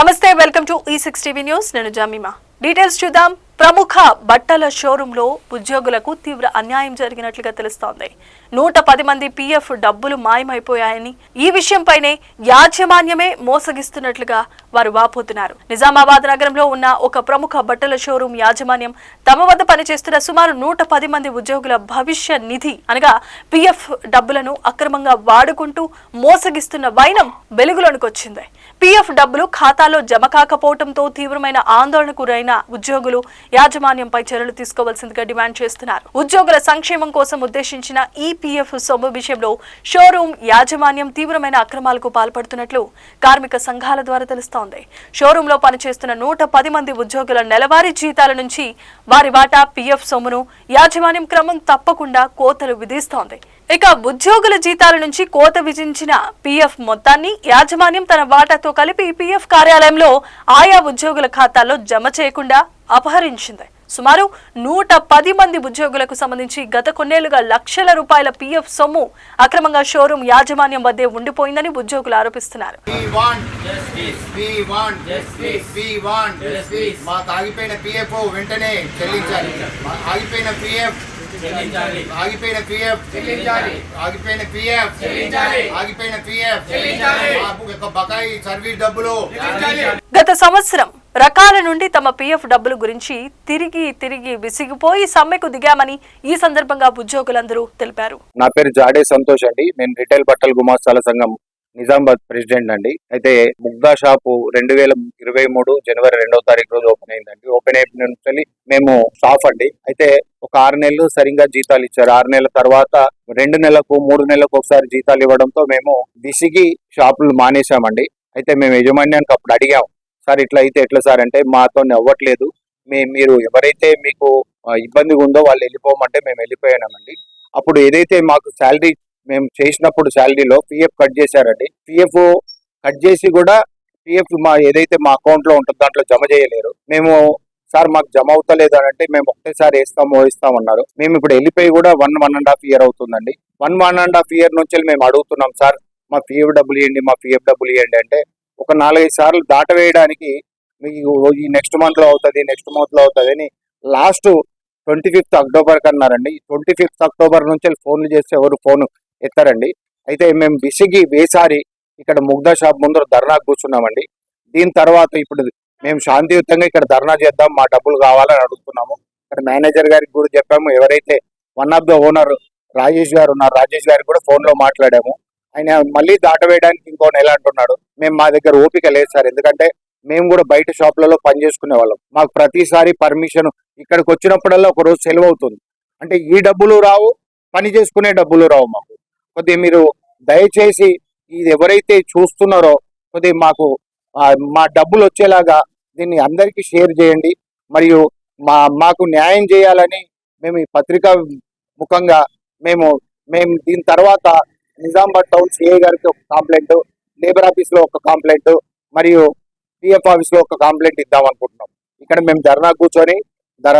నమస్తే welcome to ఈ six TV news నేను జమీమా. డీటెయిల్స్ చూద్దాం. ప్రముఖ బట్టల షోరూంలో ఉద్యోగులకు తీవ్ర అన్యాయం జరిగినట్లుగా తెలుస్తోంది. నూట పది మంది పీఎఫ్ డబ్బులు మాయమైపోయాయని ఈ విషయంపైనే యాజమాన్యమే మోసగిస్తున్నట్లుగా వారు వాపోతున్నారు. నిజామాబాద్ నగరంలో ఉన్న ఒక ప్రముఖ బట్టల షోరూం యాజమాన్యం తమ వద్ద పనిచేస్తున్న సుమారు నూట పది మంది ఉద్యోగుల భవిష్య నిధి అనగా పీఎఫ్ డబ్బులను అక్రమంగా వాడుకుంటూ మోసగిస్తున్న వైనం వెలుగులోనికి వచ్చింది. పీఎఫ్ డబ్బులు ఖాతాలో జమ కాకపోవడంతో తీవ్రమైన ఆందోళనకు గురైన ఉద్యోగులు యాజమాన్యంపై చర్యలు తీసుకోవాల్సిందిగా డిమాండ్ చేస్తున్నారు. ఉద్యోగుల సంక్షేమం కోసం ఉద్దేశించిన ఈ పీఎఫ్ సొమ్ము విషయంలో షోరూం యాజమాన్యం తీవ్రమైన అక్రమాలకు పాల్పడుతున్నట్లు కార్మిక సంఘాల ద్వారా తెలుస్తోంది. షోరూంలో పనిచేస్తున్న నూట పది మంది ఉద్యోగుల నెలవారీ జీతాల నుంచి వారి వాటా పీఎఫ్ సొమ్మును యాజమాన్యం క్రమం తప్పకుండా కోతలు విధిస్తోంది. ఇక ఉద్యోగుల జీతాల నుంచి కోత విధించిన పీఎఫ్ మొత్తాన్ని యాజమాన్యం తన వాటాతో కలిపి పీఎఫ్ కార్యాలయంలో ఆయా ఉద్యోగుల ఖాతాల్లో జమ చేయకుండా అపహరించింది సుమారు నూట పది మంది ఉద్యోగులకు సంబంధించి గత కొన్నేళ్ళుగా లక్షల రూపాయల పీఎఫ్ సొమ్ము అక్రమంగా షోరూం యాజమాన్యం వద్దే ఉండిపోయిందని ఉద్యోగులు ఆరోపిస్తున్నారు ఆగిపోయిన పిఎఫ్ వెంటనే చెల్లించాలి మా ఆగిపోయిన పిఎఫ్ చెల్లించాలి ఆగిపోయిన పిఎఫ్ చెల్లించాలి. ఆగిపోయిన పిఎఫ్ చెల్లించాలి. ఆగిపోయిన పిఎఫ్ చెల్లించాలి. మాకు యొక్క బకాయి సర్వీస్ డబ్బులు చెల్లించాలి. గత సంవత్సరం రకాల నుండి తమ పీఎఫ్ డబ్బుల గురించి తిరిగి తిరిగి విసిగిపోయి సమ్మెకు దిగామని ఈ సందర్భంగా ఉద్యోగులందరూ తెలిపారు. నా పేరు జాడే సంతోష్ అండి. నేను రిటైల్ బట్టల గుమాస్తాల సంఘం నిజామాబాద్ ప్రెసిడెంట్ అండి. అయితే ముగ్దా షాపు రెండు వేల ఇరవై మూడు జనవరి రెండవ తారీఖు రోజు ఓపెన్ అయిందండి. ఓపెన్ అయిన నుంచి మేము షాప్ అండి. అయితే ఒక ఆరు నెలలు సరిగ్గా జీతాలు ఇచ్చారు. ఆరు నెలల తర్వాత రెండు నెలలకు మూడు నెలలకు ఒకసారి జీతాలు ఇవ్వడంతో మేము విసిగి షాపులు మానేశామండి. అయితే మేము యజమాన్యానికి అప్పుడు అడిగాము సార్ ఇట్లా అయితే ఎట్లా సార్ అంటే మాతో అవ్వట్లేదు మీ మీరు ఎవరైతే మీకు ఇబ్బందిగా ఉందో వాళ్ళు వెళ్ళిపోమంటే మేము వెళ్ళిపోయామండి. అప్పుడు ఏదైతే మాకు శాలరీ మేము చేసినప్పుడు శాలరీలో పిఎఫ్ కట్ చేశారండి. పిఎఫ్ కట్ చేసి కూడా పిఎఫ్ మా ఏదైతే మా అకౌంట్లో ఉంటుందో దాంట్లో జమ చేయలేరు. మేము సార్ మాకు జమ అవుతలేదు అని అంటే మేము ఒకటేసారి వేస్తాము అన్నారు. మేము ఇప్పుడు వెళ్ళిపోయి కూడా one one and half year అవుతుందండి. One one and half year నుంచి మేము అడుగుతున్నాం సార్ మా పిఎఫ్ డబ్బులు ఇవ్వండి మా పిఎఫ్ డబ్బులు ఇవ్వండి అంటే ఒక నాలుగైదు సార్లు దాటవేయడానికి మీకు ఈ నెక్స్ట్ మంత్లో అవుతుంది నెక్స్ట్ మంత్లో అవుతుంది అని లాస్ట్ ట్వంటీ ఫిఫ్త్ అక్టోబర్కి అన్నారండి ట్వంటీ ఫిఫ్త్ అక్టోబర్ నుంచి ఫోన్లు చేస్తే ఎవరు ఫోన్ ఎత్తారండి. అయితే మేము విసిగి వేసారి ఇక్కడ ముగ్ధా షాప్ ముందర ధర్నా కూర్చున్నామండి. దీని తర్వాత ఇప్పుడు మేము శాంతియుతంగా ఇక్కడ ధర్నా చేద్దాం మా డబ్బులు కావాలని అడుగుతున్నాము. ఇక్కడ మేనేజర్ గారికి కూడా చెప్పాము ఎవరైతే one of the owner Rajesh గారు ఉన్నారు రాజేష్ గారికి కూడా ఫోన్లో మాట్లాడాము. ఆయన మళ్ళీ దాటవేయడానికి ఇంకో నెల అంటున్నాడు. మేము మా దగ్గర ఓపిక లేదు సార్. ఎందుకంటే మేము కూడా బయట షాప్లలో పని చేసుకునే వాళ్ళం. మాకు ప్రతిసారి పర్మిషన్ ఇక్కడికి వచ్చినప్పుడల్లా ఒక రోజు సెలవు అవుతుంది. అంటే ఈ డబ్బులు రావు పని చేసుకునే డబ్బులు రావు మాకు. కొద్దిగా మీరు దయచేసి ఇది ఎవరైతే చూస్తున్నారో కొద్దిగా మాకు మా డబ్బులు వచ్చేలాగా దీన్ని అందరికీ షేర్ చేయండి. మరియు మా మాకు న్యాయం చేయాలని మేము ఈ పత్రికా ముఖంగా మేము మేము దీని తర్వాత నిజామాబాద్ టౌన్ సిఐ గారికి ఒక కాంప్లైంట్ లేబర్ ఆఫీస్లో ఒక కాంప్లైంట్ మరియు పిఎఫ్ ఆఫీస్లో ఒక కాంప్లైంట్ ఇద్దాం అనుకుంటున్నాం. ఇక్కడ మేము ధర్నా కూర్చొని ధర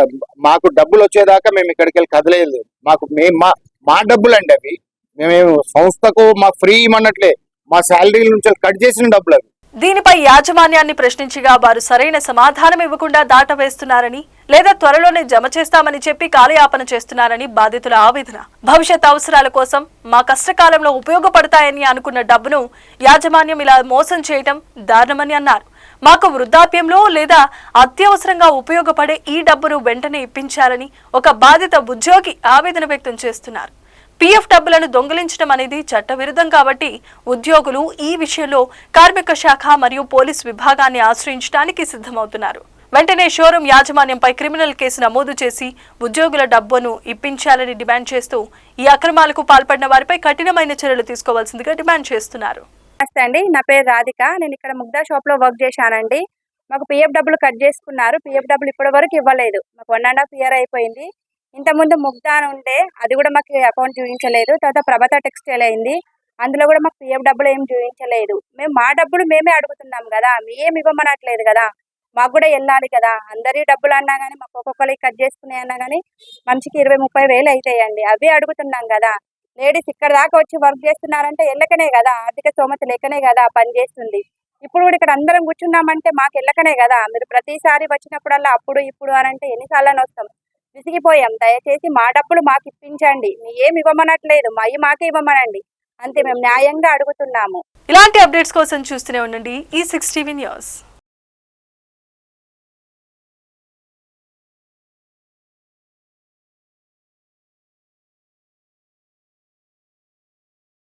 మాకు డబ్బులు వచ్చేదాకా మేము ఇక్కడికి వెళ్ళి కదలేదు మాకు మేము మా మా డబ్బులు అండి అవి. మేము సంస్థకు మా ఫ్రీ ఇమ్మన్నట్లే మా శాలరీ నుంచి కట్ చేసిన డబ్బులు అవి. దీనిపై యాజమాన్యాన్ని ప్రశ్నించగా వారు సరైన సమాధానం ఇవ్వకుండా దాటవేస్తున్నారని లేదా త్వరలోనే జమ చేస్తామని చెప్పి కాలయాపన చేస్తున్నారని బాధితుల ఆవేదన. భవిష్యత్ అవసరాల కోసం మా కష్టకాలంలో ఉపయోగపడతాయని అనుకున్న డబ్బును యాజమాన్యం ఇలా మోసం చేయటం దారుణమని అన్నారు. మాకు వృద్ధాప్యంలో లేదా అత్యవసరంగా ఉపయోగపడే ఈ డబ్బును వెంటనే ఇప్పించాలని ఒక బాధిత ఉద్యోగి ఆవేదన వ్యక్తం చేస్తున్నారు. పీఎఫ్ డబ్బులను దొంగిలించడం అనేది చట్టవిరుద్ధం కాబట్టి ఉద్యోగులు ఈ విషయంలో కార్మిక శాఖ మరియు పోలీస్ విభాగాన్ని ఆశ్రయించడానికి సిద్ధమవుతున్నారు. వెంటనే షోరూం యాజమాన్యంపై క్రిమినల్ కేసు నమోదు చేసి ఉద్యోగుల డబ్బును ఇప్పించాలని డిమాండ్ చేస్తూ ఈ అక్రమాలకు పాల్పడిన వారిపై కఠినమైన చర్యలు తీసుకోవాల్సిందిగా డిమాండ్ చేస్తున్నారు. నమస్తే అండి. నా పేరు రాధిక. నేను ఇక్కడ ముగ్ధా షాప్లో వర్క్ చేశానండి. మాకు పిఎఫ్ డబ్బులు కట్ చేసుకున్నారు. పిఎఫ్ డబ్బులు ఇప్పటి వరకు ఇవ్వలేదు. మాకు వన్ అండ్ హాఫ్ ఇయర్ అయిపోయింది. ఇంతకుముందు ముగ్ధా అని ఉండే అది కూడా మాకు అకౌంట్ చూపించలేదు. తర్వాత ప్రభత టెక్స్టైల్ అయింది. అందులో కూడా మాకు పిఎఫ్ డబ్బులు ఏం చూపించలేదు. మేము మా డబ్బులు మేమే అడుగుతున్నాం కదా మేం ఇవ్వమనట్లేదు కదా. మాకు కూడా వెళ్ళాలి కదా. అందరి డబ్బులు అన్నా కానీ మాకు ఒక్కొక్కరికి కట్ చేసుకునే అన్నా కానీ మనిషికి ఇరవై ముప్పై వేలు అవుతాయండి. అవే అడుగుతున్నాం కదా. లేడీస్ ఇక్కడ దాకా వచ్చి వర్క్ చేస్తున్నారంటే వెళ్ళకనే కదా. ఆర్థిక స్తోమత లేకనే కదా పని చేస్తుంది. ఇప్పుడు కూడా ఇక్కడ అందరం కూర్చున్నామంటే మాకు వెళ్ళకనే కదా. మీరు ప్రతిసారి వచ్చినప్పుడల్లా అప్పుడు ఇప్పుడు అని అంటే ఎన్నిసార్లు వస్తాం. విసిగిపోయాం. దయచేసి మా డబ్బులు మాకు ఇప్పించండి. మీ ఏమి ఇవ్వమనట్లేదు. మా మాకే ఇవ్వమనండి. అంతే మేము న్యాయంగా అడుగుతున్నాము. ఇలాంటి అప్డేట్స్ కోసం చూస్తూనే ఉండండి ఈ సిక్స్ టీవీ న్యూస్.